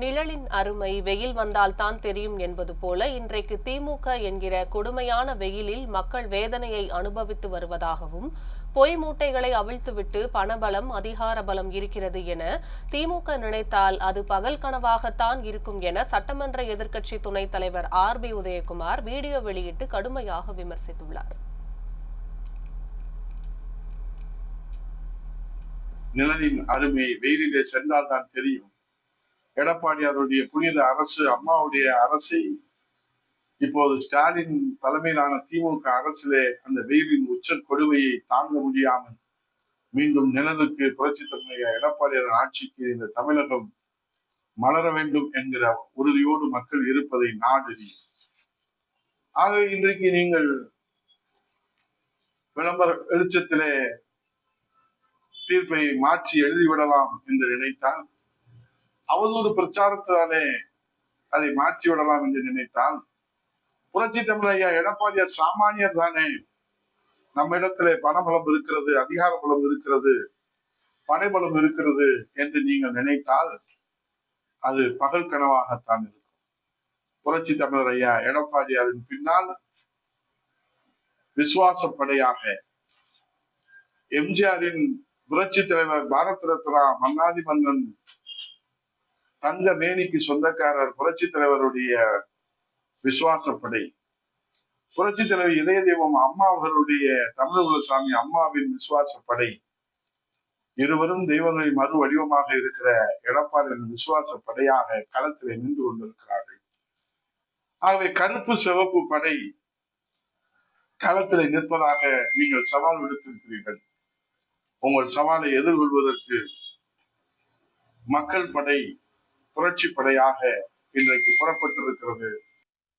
நிழலின் அருமை வெயில் வந்தால்தான் தெரியும் என்பது போல இன்றைக்கு திமுக என்கிற கொடுமையான வெயிலில் மக்கள் வேதனையை அனுபவித்து வருவதாகவும் பொய் மூட்டைகளை அவிழ்த்துவிட்டு பணபலம் அதிகார பலம் இருக்கிறது என திமுக நினைத்தால் அது பகல் கனவாகத்தான் இருக்கும் என சட்டமன்ற எதிர்க்கட்சி துணைத் தலைவர் ஆர் பி உதயகுமார் வீடியோ வெளியிட்டு கடுமையாக விமர்சித்துள்ளார். நிழலின் அருமை வெயிலிலே சென்றால் தான் தெரியும். எடப்பாடியாருடைய புனித அரசு அம்மாவுடைய அரசை இப்போது ஸ்டாலின் தலைமையிலான திமுக அரசிலே அந்த வெயிலின் உச்ச கொடுமையை தாங்க முடியாமல் மீண்டும் நிழலுக்கு புரட்சி தன்மைய எடப்பாடியார் ஆட்சிக்கு இந்த தமிழகம் மலர வேண்டும் என்கிற உறுதியோடு மக்கள் இருப்பதை நாடு ஆகவே இன்றைக்கு நீங்கள் விளம்பர வெளிச்சத்திலே தீர்ப்பை மாற்றி எழுதிவிடலாம் என்று நினைத்தால் அவதூறு பிரச்சாரத்தாலே அதை மாற்றி விடலாம் என்று நினைத்தால் புரட்சி தமிழையா எடப்பாடியார் சாமானியர் தானே. நம்ம இடத்திலே பணபலம் இருக்கிறது அதிகார பலம் இருக்கிறது படைபலம் இருக்கிறது என்று நீங்கள் நினைத்தால் அது பகல் கனவாகத்தான் இருக்கும். புரட்சி தமிழர் ஐயா எடப்பாடியாரின் பின்னால் விசுவாசப்படையாக எம்ஜிஆரின் புரட்சி தலைவர் பாரத் ரத்னா மன்னாதி மன்னன் தங்க மேனிக்கு சொந்தக்காரர் புரட்சி தலைவருடைய விசுவாசப்படை. புரட்சி தலைவர் இதய தெய்வம் அம்மா அவர்களுடைய தமிழக சாமி அம்மாவின் விசுவாசப்படை. இருவரும் தெய்வங்களின் மறு வடிவமாக இருக்கிற எடப்பாடியின் விசுவாச படையாக களத்திலே நின்று கொண்டிருக்கிறார்கள். ஆகவே கருப்பு சிவப்பு படை களத்திலே நிற்பதாக நீங்கள் சவால் விடுத்திருக்கிறீர்கள். உங்கள் சவாலை எதிர்கொள்வதற்கு மக்கள் படை புரட்சி படையாக இன்றைக்கு புறப்பட்டிருக்கிறது.